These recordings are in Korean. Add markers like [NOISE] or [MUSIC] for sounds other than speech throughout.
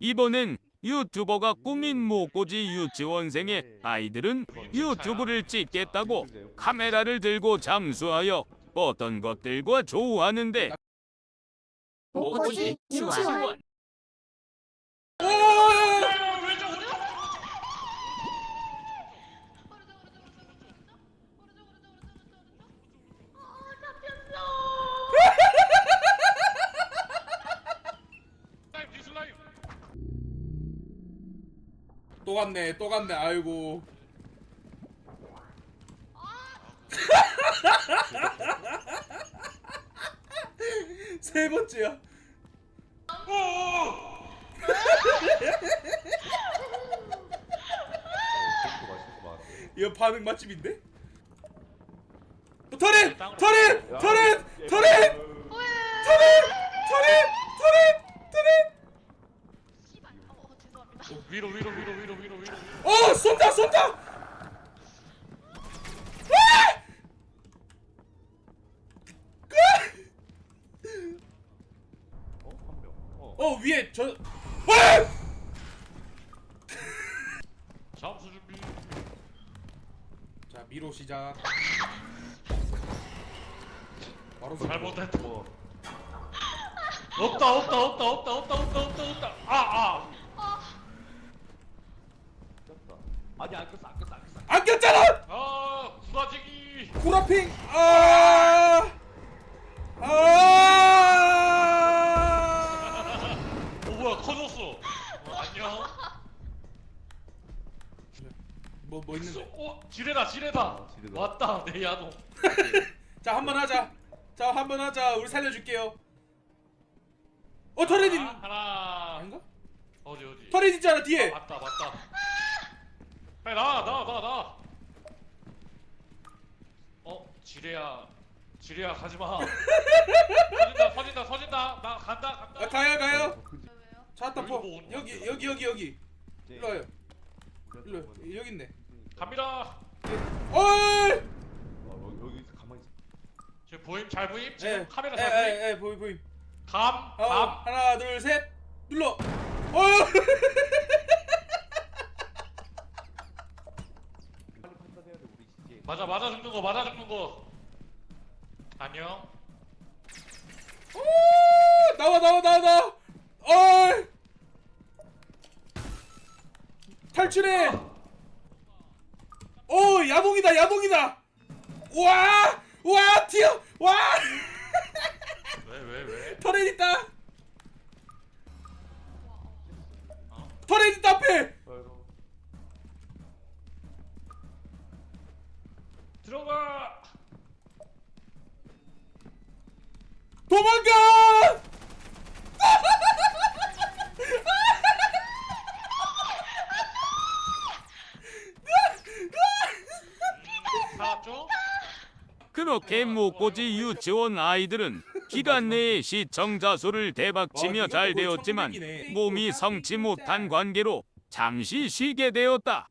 이번엔 유튜버가 꾸민 모꼬지 유치원생의 아이들은 유튜브를 찍겠다고 카메라를 들고 잠수하여 어떤 것들과 좋아하는데. 모꼬지 유치원 또 갔네 또 갔네 아이고 [LAUGHS] 세 번째야 이거 반응 맛집인데? 터렛! 터렛! 터렛! 위로 위로 위로 위로 위로 위로 어! 쏜다! 쏜다! 아! 어 위에 저 와! 잠수 준비 자 미로 시작 바로 잘못했다 없다 없다 없다 없다 없다 없다 없다 없다 아 아 아니 안 꼈어 안 꼈어 안 꼈어 안 꼈잖아! 아 구라지기 구라핑 아! 아! 오 뭐야 커졌어 어, 안녕 뭐 뭐 있는데? 어 지뢰다 지뢰다 어, 지뢰다. 왔다 내 야동 [LAUGHS] 자 한 번 하자. 자 한 번 하자. 우리 살려줄게요. 어 터렛 있 아, 하나 아닌가? 어디 어디 터렛 있잖아 아, 뒤에. 맞다 맞다 빨리 나와 나와 나와 나와 어 지뢰야 지뢰야 가지마 서진다 서진다 서진다 나 간다 간다 아 가요 가요. 왜요? 차타 포. 여기 뭐. 여기 여기 여기 여기. 네. 일로 와요. 일로 와요. 여기 있네. 갑니다 어이! 어, 여기 가만히 있어 지금 보임 잘 보임 지금 예. 카메라 예, 잘 보임 예, 예, 보이 보이. 감 어, 감. 하나 둘 셋. 눌러. 어! 빨리 판단해야 돼 우리 진짜 맞아 맞아 죽는 거 맞아 죽는 거 안녕 오! 나와 나와 나와 나와. 어이! 탈출해. 오 야동이다 야동이다. 와! 와 튀어! 와! 왜 왜 왜? 터렛 있다. 어? 터렛 있다 앞에. 아이고 들어가! 살았죠? 그렇게 모꼬지 유치원 아이들은 기간 내에 시청자 수를 대박치며 와, 잘 되었지만. 몸이 성치 못한 관계로 잠시 쉬게 되었다.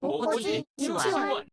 모꼬지 유치원